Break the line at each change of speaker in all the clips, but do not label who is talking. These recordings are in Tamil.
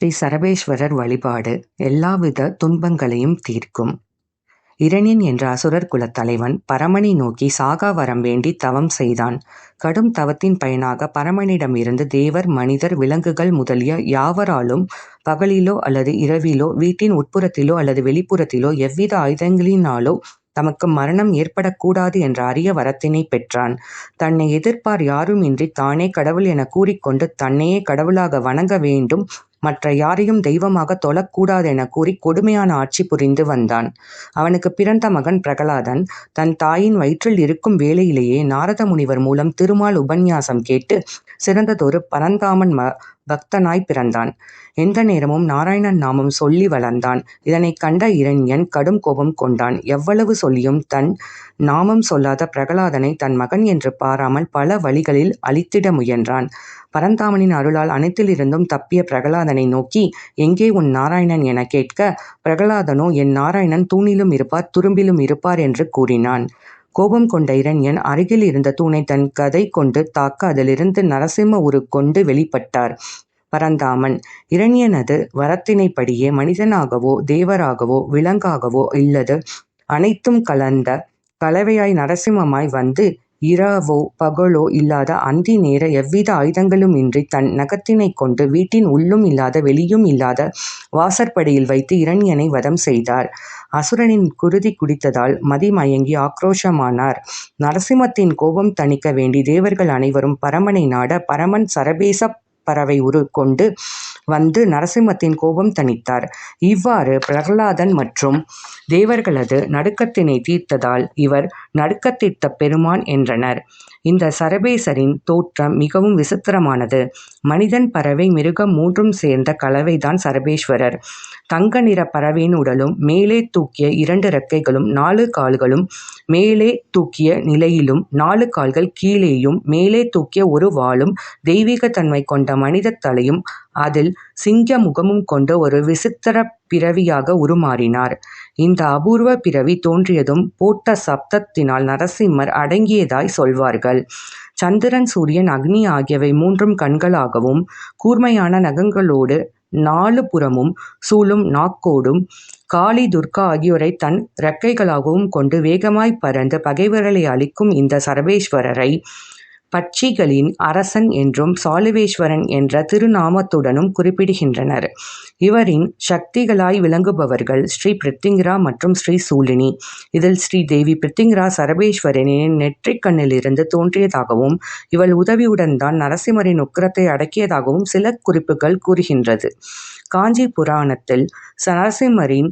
ஸ்ரீ சரபேஸ்வரர் வழிபாடு எல்லாவித துன்பங்களையும் தீர்க்கும். இரணியன் என்ற அசுரர் குலத் தலைவன் பரமனை நோக்கி சாகா வரம் வேண்டி தவம் செய்தான். கடும் தவத்தின் பயனாக பரமனிடமிருந்து தேவர், மனிதர், விலங்குகள் முதலிய யாவராலும் பகலிலோ அல்லது இரவிலோ, வீட்டின் உட்புறத்திலோ அல்லது வெளிப்புறத்திலோ எவ்வித ஆயுதங்களினாலோ தமக்கு மரணம் ஏற்படக்கூடாது என்ற அரிய வரத்தினை பெற்றான். தன்னை எதிர்ப்பார் யாருமின்றி தானே கடவுள் என கூறிக்கொண்டு தன்னையே கடவுளாக வணங்க வேண்டும் மற்ற யாரையும் தெய்வமாக தொழக்கூடாது என கூறி கொடுமையான ஆட்சி புரிந்து வந்தான். அவனுக்குப் பிறந்த மகன் பிரகலாதன் தன் தாயின் வயிற்றில் இருக்கும் வேளையிலேயே நாரத முனிவர் மூலம் திருமால் உபன்யாசம் கேட்டு சிறந்ததொரு பரந்தாமன் ம பக்தனாய் பிறந்தான். எந்த நேரமும் நாராயணன் நாமம் சொல்லி வளர்ந்தான். இதனைக் கண்ட இரணியன் கடும் கோபம் கொண்டான். எவ்வளவு சொல்லியும் தன் நாமம் சொல்லாத பிரகலாதனை தன் மகன் என்று பாராமல் பல வழிகளில் அழித்திட முயன்றான். பரந்தாமனின் அருளால் அனைத்திலிருந்தும் தப்பிய பிரகலாதனை நோக்கி எங்கே உன் நாராயணன் எனக் கேட்க, பிரகலாதனோ என் நாராயணன் தூணிலும் இருப்பார் துரும்பிலும் இருப்பார் என்று கூறினான். கோபம் கொண்ட இரணியன் அருகில் இருந்த தூணைத் தன் கதை கொண்டு தாக்க அதிலிருந்து நரசிம்ம உரு கொண்டு வெளிப்பட்டார் பரந்தாமன். இரணியனது வரத்தினைப்படியே மனிதனாகவோ தேவராகவோ விலங்காகவோ இல்லது அனைத்தும் கலந்த கலவையாய் நரசிம்மமாய் வந்து இரவோ பகலோ இல்லாத அந்தி நேர எவ்வித ஆயுதங்களுமின்றித் தன் நகத்தினைக் கொண்டு வீட்டின் உள்ளும் இல்லாத வெளியும் இல்லாத வாசற்படியில் வைத்து இரணியனை வதம் செய்தார். அசுரனின் குருதி குடித்ததால் மதிமயங்கி ஆக்ரோஷமானார். நரசிம்மத்தின் கோபம் தணிக்க வேண்டி தேவர்கள் அனைவரும் பரமனை நாட பரமன் சரபேசப் பறவை உரு கொண்டு வந்து நரசிம்மத்தின் கோபம் தணித்தார். இவ்வாறு பிரகலாதன் மற்றும் தேவர்களது நடுக்கத்தினை தீர்த்ததால் இவர் நடுக்கத்தீர்த்த பெருமான் என்றனர். இந்த சரபேசரின் தோற்றம் மிகவும் விசித்திரமானது. மனிதன் பறவை மிருகம் மூன்றும் சேர்ந்த கலவைதான் சரபேஸ்வரர். தங்க நிற பறவையின் உடலும் மேலே தூக்கிய இரண்டு இறக்கைகளும் நாலு கால்களும் மேலே தூக்கிய நிலையிலும் நாலு கால்கள் கீழேயும் மேலே தூக்கிய ஒரு வாளும் தெய்வீகத்தன்மை கொண்ட மனித தலையும் அதில் சிங்க முகமும் கொண்டு ஒரு விசித்திர பிறவியாக உருமாறினார். இந்த அபூர்வ பிறவி தோன்றியதும் போட்ட சப்தத்தினால் நரசிம்மர் அடங்கியதாய் சொல்வார்கள். சந்திரன் சூரியன் அக்னி ஆகியவை மூன்றும் கண்களாகவும் கூர்மையான நகங்களோடு நாலு புறமும் சூழும் நாக்கோடும் காளி துர்கா ஆகியோரைத் தன் இறக்கைகளாகவும் கொண்டு வேகமாய்ப் பறந்து பகைவர்களை அழிக்கும் இந்த சர்வேஸ்வரரை பட்சிகளின் அரசன் என்றும் சாலுவேஸ்வரன் என்ற திருநாமத்துடனும் குறிப்பிடுகின்றனர். இவரின் சக்திகளாய் விளங்குபவர்கள் ஸ்ரீ பிரித்திங்கிரா மற்றும் ஸ்ரீ சூலினி. இதில் ஸ்ரீ தேவி பிரித்திங்கிரா சரபேஸ்வரனின் நெற்றிக் கண்ணிலிருந்து தோன்றியதாகவும் இவள் உதவியுடன் தான் நரசிம்மரின் உக்கிரத்தை அடக்கியதாகவும் சில குறிப்புகள் கூறுகின்றது. காஞ்சி புராணத்தில் நரசிம்மரின்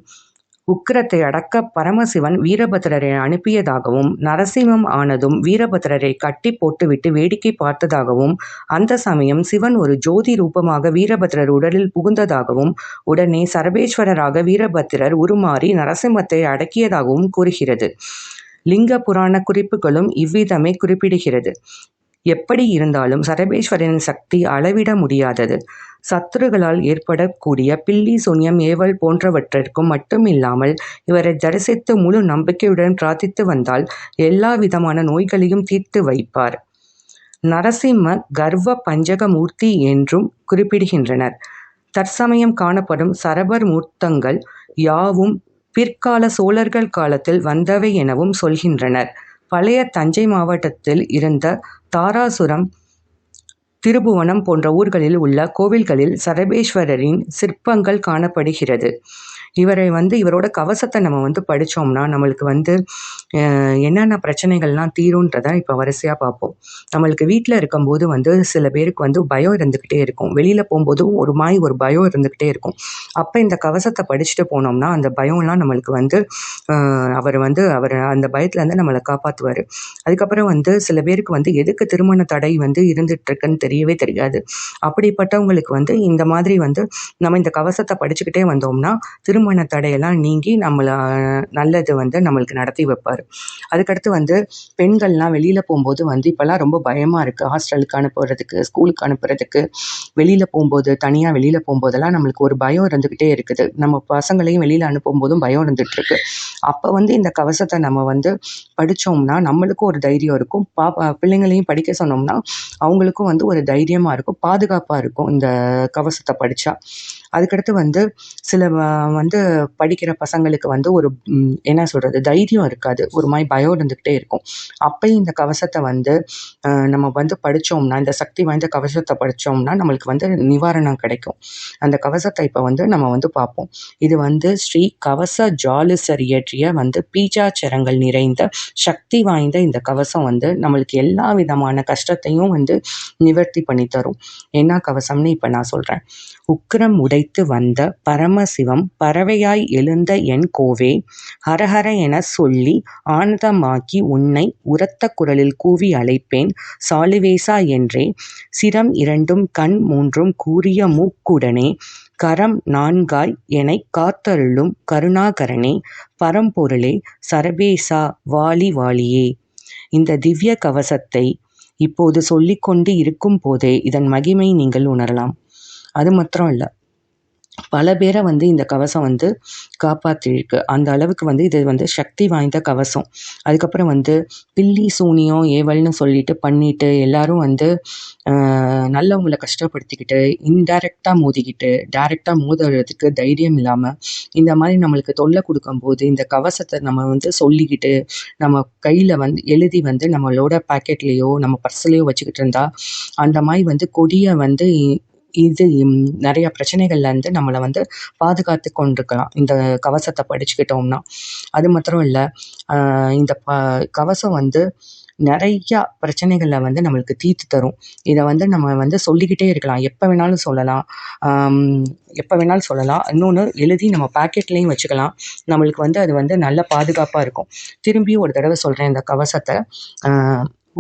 உக்கிரத்தை அடக்க பரமசிவன் வீரபத்திரரை அனுப்பியதாகவும் நரசிம்மம் ஆனதும் வீரபத்திரரை கட்டி போட்டுவிட்டு வேடிக்கை பார்த்ததாகவும் அந்த சமயம் சிவன் ஒரு ஜோதி ரூபமாக வீரபத்திரர் உடலில் புகுந்ததாகவும் உடனே சர்வேஸ்வரராக வீரபத்திரர் உருமாறி நரசிம்மத்தை அடக்கியதாகவும் கூறுகிறது. லிங்க புராணக் குறிப்புகளும் இவ்விதமே குறிப்பிடுகிறது. எப்படி இருந்தாலும் சரபேஸ்வரனின் சக்தி அளவிட முடியாதது. சத்துருக்களால் ஏற்படக்கூடிய பில்லி சூன்யம் ஏவல் போன்றவற்றிற்கும் மட்டுமில்லாமல் இவரைத் தரிசித்து முழு நம்பிக்கையுடன் பிரார்த்தித்து வந்தால் எல்லா விதமான நோய்களையும் தீர்த்து வைப்பார். நரசிம்ம கர்வ பஞ்சக மூர்த்தி என்றும் குறிப்பிடுகின்றனர். தற்சமயம் காணப்படும் சரபர் மூர்த்தங்கள் யாவும் பிற்கால சோழர்கள் காலத்தில் வந்தவை எனவும் சொல்கின்றனர். பழைய தஞ்சை மாவட்டத்தில் இருந்த தாராசுரம் திருபுவனம் போன்ற ஊர்களில் உள்ள கோவில்களில் சரபேஸ்வரரின் சிற்பங்கள் காணப்படுகிறது. இவரை வந்து இவரோட கவசத்தை நம்ம வந்து படிச்சோம்னா நம்மளுக்கு வந்து என்னென்ன பிரச்சனைகள்லாம் தீரும்ன்றத இப்ப வரிசையா பார்ப்போம். நம்மளுக்கு வீட்டில் இருக்கும்போது வந்து சில பேருக்கு வந்து பயம் இருந்துகிட்டே இருக்கும். வெளியில போகும்போதும் ஒரு மாதிரி ஒரு பயம் இருந்துகிட்டே இருக்கும். அப்ப இந்த கவசத்தை படிச்சுட்டு போனோம்னா அந்த பயம்லாம் நம்மளுக்கு வந்து அவர் வந்து அவர் அந்த பயத்துலேருந்து நம்மளை காப்பாத்துவாரு. அதுக்கப்புறம் வந்து சில பேருக்கு வந்து எதுக்கு திருமண தடை வந்து இருந்துட்டு இருக்குன்னு தெரியவே தெரியாது. அப்படிப்பட்டவங்களுக்கு வந்து இந்த மாதிரி வந்து நம்ம இந்த கவசத்தை படிச்சுக்கிட்டே வந்தோம்னா திருமண தடையெல்லாம் நீங்கி நம்மளை நல்லது வந்து நம்மளுக்கு நடத்தி வைப்பார் அதுக்கடுத்து வந்து பெண்கள்லாம் வெளியில் போகும்போது வந்து இப்போல்லாம் ரொம்ப பயமாக இருக்குது ஹாஸ்டலுக்கு அனுப்புறதுக்கு, ஸ்கூலுக்கு அனுப்புறதுக்கு, வெளியில் போகும்போது தனியாக வெளியில் போகும்போதெல்லாம் நம்மளுக்கு ஒரு பயம் இருந்துக்கிட்டே இருக்குது. நம்ம பசங்களையும் வெளியில் அனுப்பும்போதும் பயம் இருந்துகிட்ருக்கு அப்போ வந்து இந்த கவசத்தை நம்ம வந்து படித்தோம்னா நம்மளுக்கும் ஒரு தைரியம் இருக்கும். பாப்பா பிள்ளைங்களையும் படிக்க சொன்னோம்னா அவங்களுக்கும் வந்து ஒரு தைரியமாக இருக்கும். பாதுகாப்பாக இருக்கும் இந்த கவசத்தை படித்தா அதுக்கடுத்து வந்து சில வந்து படிக்கிற பசங்களுக்கு வந்து ஒரு என்ன சொல்கிறது தைரியம் இருக்காது. ஒரு மாதிரி பயம் இருந்துக்கிட்டே இருக்கும். அப்போயும் இந்த கவசத்தை வந்து நம்ம வந்து படித்தோம்னா இந்த சக்தி வாய்ந்த கவசத்தை படித்தோம்னா நம்மளுக்கு வந்து நிவாரணம் கிடைக்கும். அந்த கவசத்தை இப்போ வந்து நம்ம வந்து பார்ப்போம். இது வந்து ஸ்ரீ கவச ஜாலுசர் இயற்றிய வந்து பீஜாச்சரங்கள் நிறைந்த சக்தி வாய்ந்த இந்த கவசம் வந்து நம்மளுக்கு எல்லா விதமான கஷ்டத்தையும் வந்து நிவர்த்தி பண்ணி தரும். என்ன கவசம்னு இப்போ நான் சொல்கிறேன் உக்கிரம் அழைத்து வந்த பரமசிவம் பறவையாய் எழுந்த என் கோவே ஹரஹர என சொல்லி ஆனந்தமாக்கி உன்னை உரத்த குரலில் கூவி அழைப்பேன். சாலுவேசா என்றே சிரம் இரண்டும் கண் மூன்றும் கூறிய மூக்குடனே கரம் நான்காய் எனைக் காத்தருளும் கருணாகரனே பரம்பொருளே சரபேசா வாலி வாலியே. இந்த திவ்ய கவசத்தை இப்போது சொல்லிக்கொண்டு இருக்கும் போதே இதன் மகிமை நீங்கள் உணரலாம். அது மாத்திரம் இல்லை பல பேரை வந்து இந்த கவசம் வந்து காப்பாற்றிருக்கு அந்த அளவுக்கு வந்து இது வந்து சக்தி வாய்ந்த கவசம். அதுக்கப்புறம் வந்து பில்லி சூனியம் ஏவல்னு சொல்லிட்டு பண்ணிட்டு எல்லாரும் வந்து நல்லவங்களை கஷ்டப்படுத்திக்கிட்டு இன்டைரக்டாக மோதிக்கிட்டு டைரெக்டாக மோதுறதுக்கு தைரியம் இல்லாமல் இந்த மாதிரி நம்மளுக்கு தொல்லை கொடுக்கும்போது இந்த கவசத்தை நம்ம வந்து சொல்லிக்கிட்டு நம்ம கையில் வந்து எழுதி வந்து நம்மளோட பேக்கெட்லேயோ நம்ம பர்ஸ்லேயோ வச்சுக்கிட்டு இருந்தால் அந்த மாதிரி வந்து கொடியை வந்து இது நிறைய பிரச்சனைகள்லேருந்து நம்மளை வந்து பாதுகாத்து கொண்டிருக்கலாம். இந்த கவசத்தை படிச்சுக்கிட்டோம்னா. அது மாத்திரம் இல்லை இந்த ப கவசம் வந்து நிறையா பிரச்சனைகளை வந்து நம்மளுக்கு தீர்த்து தரும். இதை வந்து நம்ம வந்து சொல்லிக்கிட்டே இருக்கலாம். எப்போ வேணாலும் சொல்லலாம். எப்போ வேணாலும் சொல்லலாம். இன்னொன்று எழுதி நம்ம பேக்கெட்லேயும் வச்சுக்கலாம். நம்மளுக்கு வந்து அது வந்து நல்ல பாதுகாப்பாக இருக்கும். திரும்பியும் ஒரு தடவை சொல்கிறேன் இந்த கவசத்தை.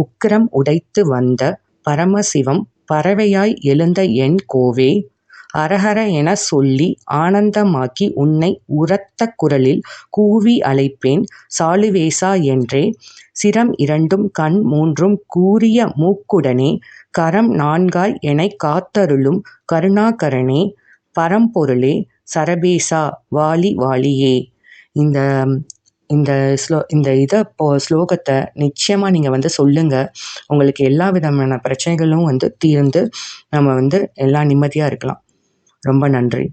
உக்கிரம் உடைத்து வந்த பரமசிவம் பறவையாய் எழுந்த என் கோவே அரஹர என சொல்லி ஆனந்தமாக்கி உன்னை உரத்த குரலில் கூவி அழைப்பேன். சாலுவேசா என்றே சிரம் இரண்டும் கண் மூன்றும் கூறிய மூக்குடனே கரம் நான்காய் எனைக் காத்தருளும் கருணாகரனே பரம்பொருளே சரபேசா வாலி வாலியே. இந்த இந்த ஸ்லோ இந்த இதை இப்போ ஸ்லோகத்தை நிச்சயமாக நீங்கள் வந்து சொல்லுங்கள் உங்களுக்கு எல்லா விதமான பிரச்சனைகளும் வந்து தீர்ந்து நம்ம வந்து எல்லாம் நிம்மதியாக இருக்கலாம். ரொம்ப நன்றி.